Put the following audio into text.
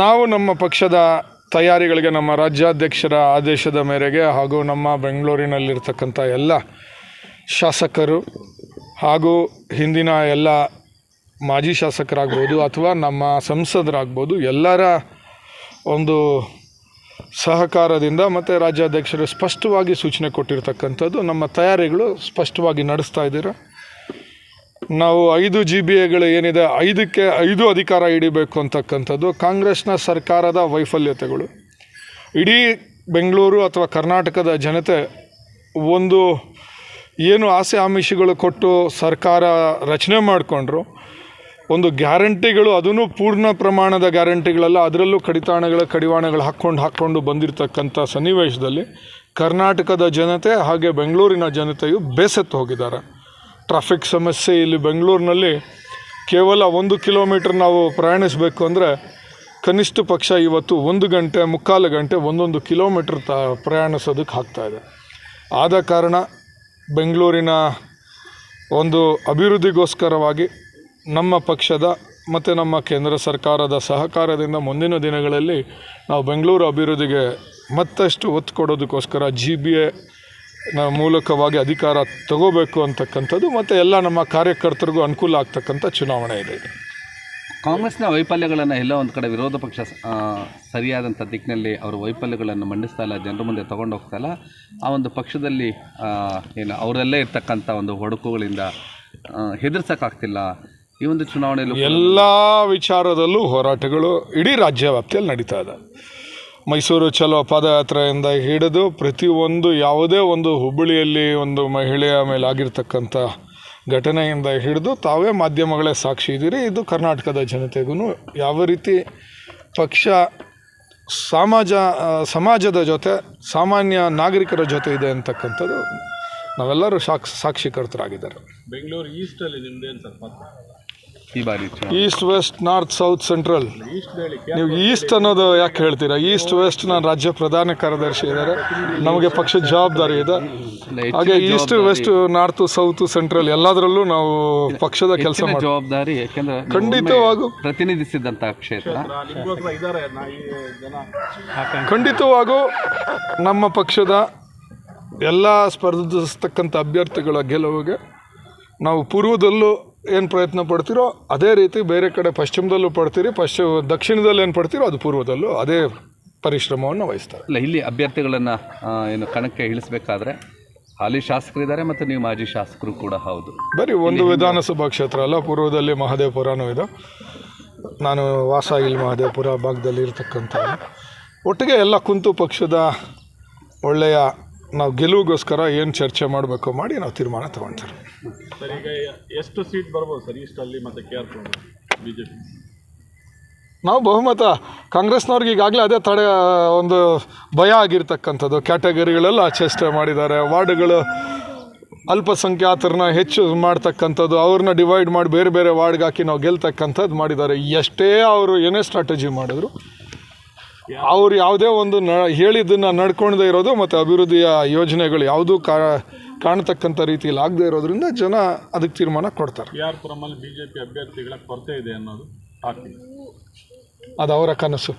ನಾವು ನಮ್ಮ ಪಕ್ಷದ ತಯಾರಿಗಳಿಗೆ, ನಮ್ಮ ರಾಜ್ಯಾಧ್ಯಕ್ಷರ ಆದೇಶದ ಮೇರೆಗೆ ಹಾಗೂ ನಮ್ಮ ಬೆಂಗಳೂರಿನಲ್ಲಿರ್ತಕ್ಕಂಥ ಎಲ್ಲ ಶಾಸಕರು ಹಾಗೂ ಹಿಂದಿನ ಎಲ್ಲ ಮಾಜಿ ಶಾಸಕರಾಗ್ಬೋದು ಅಥವಾ ನಮ್ಮ ಸಂಸದರಾಗ್ಬೋದು, ಎಲ್ಲರ ಒಂದು ಸಹಕಾರದಿಂದ ಮತ್ತು ರಾಜ್ಯಾಧ್ಯಕ್ಷರು ಸ್ಪಷ್ಟವಾಗಿ ಸೂಚನೆ ಕೊಟ್ಟಿರ್ತಕ್ಕಂಥದ್ದು, ನಮ್ಮ ತಯಾರಿಗಳು ಸ್ಪಷ್ಟವಾಗಿ ನಡೆಸ್ತಾ ಇದ್ದೀರಾ? ನಾವು ಐದು ಜಿ ಬಿ ಎಗಳು ಏನಿದೆ, ಐದಕ್ಕೆ ಐದು ಅಧಿಕಾರ ಹಿಡಿಬೇಕು ಅಂತಕ್ಕಂಥದ್ದು ಕಾಂಗ್ರೆಸ್ನ ಸರ್ಕಾರದ ವೈಫಲ್ಯತೆಗಳು. ಇಡೀ ಬೆಂಗಳೂರು ಅಥವಾ ಕರ್ನಾಟಕದ ಜನತೆ ಒಂದು ಏನು ಆಸೆ ಆಮಿಷಗಳು ಕೊಟ್ಟು ಸರ್ಕಾರ ರಚನೆ ಮಾಡಿಕೊಂಡ್ರು, ಒಂದು ಗ್ಯಾರಂಟಿಗಳು ಅದೂ ಪೂರ್ಣ ಪ್ರಮಾಣದ ಗ್ಯಾರಂಟಿಗಳಲ್ಲ, ಅದರಲ್ಲೂ ಕಡಿತಾಣಗಳ, ಕಡಿವಾಣಗಳು ಹಾಕ್ಕೊಂಡು ಹಾಕ್ಕೊಂಡು ಬಂದಿರತಕ್ಕಂಥ ಸನ್ನಿವೇಶದಲ್ಲಿ ಕರ್ನಾಟಕದ ಜನತೆ ಹಾಗೆ ಬೆಂಗಳೂರಿನ ಜನತೆಯು ಬೇಸತ್ತು ಹೋಗಿದ್ದಾರೆ. ಟ್ರಾಫಿಕ್ ಸಮಸ್ಯೆ ಇಲ್ಲಿ ಬೆಂಗಳೂರಿನಲ್ಲಿ ಕೇವಲ ಒಂದು ಕಿಲೋಮೀಟ್ರ್ ನಾವು ಪ್ರಯಾಣಿಸಬೇಕು ಅಂದರೆ ಕನಿಷ್ಠ ಪಕ್ಷ ಇವತ್ತು ಒಂದು ಗಂಟೆ, ಮುಕ್ಕಾಲು ಗಂಟೆ ಒಂದೊಂದು ಕಿಲೋಮೀಟ್ರ್ ತ ಪ್ರಯಾಣಿಸೋದಕ್ಕೆ ಆಗ್ತಾಯಿದೆ ಆದ ಕಾರಣ ಬೆಂಗಳೂರಿನ ಒಂದು ಅಭಿವೃದ್ಧಿಗೋಸ್ಕರವಾಗಿ ನಮ್ಮ ಪಕ್ಷದ ಮತ್ತು ನಮ್ಮ ಕೇಂದ್ರ ಸರ್ಕಾರದ ಸಹಕಾರದಿಂದ ಮುಂದಿನ ದಿನಗಳಲ್ಲಿ ನಾವು ಬೆಂಗಳೂರು ಅಭಿವೃದ್ಧಿಗೆ ಮತ್ತಷ್ಟು ಒತ್ತು ಕೊಡೋದಕ್ಕೋಸ್ಕರ ಜಿ ಬಿ ಎ ಮೂಲಕವಾಗಿ ಅಧಿಕಾರ ತಗೋಬೇಕು ಅಂತಕ್ಕಂಥದ್ದು ಮತ್ತು ಎಲ್ಲ ನಮ್ಮ ಕಾರ್ಯಕರ್ತರಿಗೂ ಅನುಕೂಲ ಆಗ್ತಕ್ಕಂಥ ಚುನಾವಣೆ ಇದೆ. ಕಾಂಗ್ರೆಸ್ನ ವೈಫಲ್ಯಗಳನ್ನು ಎಲ್ಲ ಒಂದು ಕಡೆ ವಿರೋಧ ಪಕ್ಷ ಸರಿಯಾದಂಥ ದಿಕ್ಕಿನಲ್ಲಿ ಅವರು ವೈಫಲ್ಯಗಳನ್ನು ಮಂಡಿಸ್ತಾ ಇಲ್ಲ ಜನರ ಮುಂದೆ ತಗೊಂಡು ಹೋಗ್ತಾ ಇಲ್ಲ. ಆ ಒಂದು ಪಕ್ಷದಲ್ಲಿ ಏನು ಅವರಲ್ಲೇ ಇರ್ತಕ್ಕಂಥ ಒಂದು ಹೊಡಕುಗಳಿಂದ ಹೆದರ್ಸೋಕ್ಕಾಗ್ತಿಲ್ಲ. ಈ ಒಂದು ಚುನಾವಣೆಯಲ್ಲಿ ಎಲ್ಲ ವಿಚಾರದಲ್ಲೂ ಹೋರಾಟಗಳು ಇಡೀ ರಾಜ್ಯ ವ್ಯಾಪ್ತಿಯಲ್ಲಿ ನಡೀತಾ ಇದೆ. ಮೈಸೂರು ಚಲೋ ಪಾದಯಾತ್ರೆಯಿಂದ ಹಿಡಿದು ಪ್ರತಿಯೊಂದು ಯಾವುದೇ ಒಂದು ಹುಬ್ಬಳ್ಳಿಯಲ್ಲಿ ಒಂದು ಮಹಿಳೆಯ ಮೇಲೆ ಆಗಿರ್ತಕ್ಕಂಥ ಘಟನೆಯಿಂದ ಹಿಡಿದು ತಾವೇ ಮಾಧ್ಯಮಗಳೇ ಸಾಕ್ಷಿ ಇದ್ದೀರಿ. ಇದು ಕರ್ನಾಟಕದ ಜನತೆಗೂ ಯಾವ ರೀತಿ ಪಕ್ಷ, ಸಮಾಜ ಸಮಾಜದ ಜೊತೆ, ಸಾಮಾನ್ಯ ನಾಗರಿಕರ ಜೊತೆ ಇದೆ ಅಂತಕ್ಕಂಥದ್ದು ನಾವೆಲ್ಲರೂ ಸಾಕ್ಷಿ ಸಾಕ್ಷಿಕರ್ತರಾಗಿದ್ದಾರೆ. ಬೆಂಗಳೂರು ಈಸ್ಟಲ್ಲಿ ನಿಮ್ಮದೇನು ಸರ್ ಈ ಬಾರಿ east west north south central ನೀವು ಈಸ್ಟ್ ಅನ್ನೋದು ಯಾಕೆ ಹೇಳ್ತೀರಾ? ಈಸ್ಟ್ ವೆಸ್ಟ್ ನಾನು ರಾಜ್ಯ ಪ್ರಧಾನ ಕಾರ್ಯದರ್ಶಿ ಇದ್ದಾರೆ. ನಮಗೆ ಪಕ್ಷದ ಜವಾಬ್ದಾರಿ ಇದೆ. ಹಾಗೆ east west north south central ಎಲ್ಲದರಲ್ಲೂ ನಾವು ಪಕ್ಷದ ಕೆಲಸ ಜವಾಬ್ದಾರಿ ಯಾಕೆಂದ್ರೆ ಖಂಡಿತವಾಗು ಒಮ್ಮೆ ಕ್ಷೇತ್ರ. ಖಂಡಿತವಾಗೂ ನಮ್ಮ ಪಕ್ಷದ ಎಲ್ಲ ಸ್ಪರ್ಧಿಸತಕ್ಕಂಥ ಅಭ್ಯರ್ಥಿಗಳ ಗೆಲುವಿಗೆ ನಾವು ಪೂರ್ವದಲ್ಲೂ ಏನು ಪ್ರಯತ್ನ ಪಡ್ತೀರೋ ಅದೇ ರೀತಿ ಬೇರೆ ಕಡೆ ಪಶ್ಚಿಮದಲ್ಲೂ ಪಡ್ತೀರಿ ಪಶ್ಚಿಮ ದಕ್ಷಿಣದಲ್ಲಿ ಏನು ಪಡ್ತೀರೋ ಅದು ಪೂರ್ವದಲ್ಲೂ ಅದೇ ಪರಿಶ್ರಮವನ್ನು ವಹಿಸ್ತಾರೆ. ಇಲ್ಲ ಇಲ್ಲಿ ಅಭ್ಯರ್ಥಿಗಳನ್ನು ಏನು ಕಣಕ್ಕೆ ಇಳಿಸಬೇಕಾದ್ರೆ ಹಾಲಿ ಶಾಸಕರಿದ್ದಾರೆ ಮತ್ತು ನೀವು ಮಾಜಿ ಶಾಸಕರು ಕೂಡ ಹೌದು. ಬರೀ ಒಂದು ವಿಧಾನಸಭಾ ಕ್ಷೇತ್ರ ಅಲ್ಲ ಪೂರ್ವದಲ್ಲಿ ಮಹದೇವಪುರನೂ ಇದೆ. ನಾನು ವಾಸ ಇಲ್ಲಿ ಮಹದೇವಪುರ ಭಾಗದಲ್ಲಿ ಇರ್ತಕ್ಕಂಥ ಒಟ್ಟಿಗೆ ಎಲ್ಲ ಕುಂತು ಪಕ್ಷದ ಒಳ್ಳೆಯ ನಾವು ಗೆಲುವಿಗೋಸ್ಕರ ಏನು ಚರ್ಚೆ ಮಾಡಬೇಕು ಮಾಡಿ ನಾವು ತೀರ್ಮಾನ ತಗೊಳ್ತೀವಿ ಸರ್ ಈಗ ಎಷ್ಟು ಸೀಟ್ ಬರ್ಬೋದು ಸರ್ ಇಷ್ಟಲ್ಲಿ ಮತ್ತೆ K R B J P ನಾವು ಬಹುಮತ ಕಾಂಗ್ರೆಸ್ನವ್ರಿಗೆ ಈಗಾಗಲೇ ಅದೇ ತಡೆ ಒಂದು ಭಯ ಆಗಿರ್ತಕ್ಕಂಥದ್ದು. ಕ್ಯಾಟಗರಿಗಳೆಲ್ಲ ಚೇಷ್ಟೆ ಮಾಡಿದ್ದಾರೆ. ವಾರ್ಡ್ಗಳು ಅಲ್ಪಸಂಖ್ಯಾತರನ್ನ ಹೆಚ್ಚು ಮಾಡ್ತಕ್ಕಂಥದ್ದು ಅವ್ರನ್ನ ಡಿವೈಡ್ ಮಾಡಿ ಬೇರೆ ಬೇರೆ ವಾರ್ಡ್ಗೆ ಹಾಕಿ ನಾವು ಗೆಲ್ತಕ್ಕಂಥದ್ದು ಮಾಡಿದ್ದಾರೆ. ಎಷ್ಟೇ ಅವರು ಏನೇ ಸ್ಟ್ರಾಟಜಿ ಮಾಡಿದ್ರು ಅವ್ರು ಯಾವುದೇ ಒಂದು ನ ಹೇಳಿದ್ದನ್ನು ನಡ್ಕೊಳ್ದೇ ಇರೋದು ಮತ್ತು ಅಭಿವೃದ್ಧಿಯ ಯೋಜನೆಗಳು ಯಾವುದೂ ಕಾ ಕಾಣ್ತಕ್ಕಂಥ ರೀತಿಯಲ್ಲಿ ಆಗದೆ ಇರೋದ್ರಿಂದ ಜನ ಅದಕ್ಕೆ ತೀರ್ಮಾನ ಕೊಡ್ತಾರೆ. ಯಾರ ಪುರಮಲ್ಲಿ ಬಿ ಜೆ ಪಿ ಅಭ್ಯರ್ಥಿಗಳ ಕೊರತೆ ಇದೆ ಅನ್ನೋದು ಅದು ಅವರ ಕನಸು.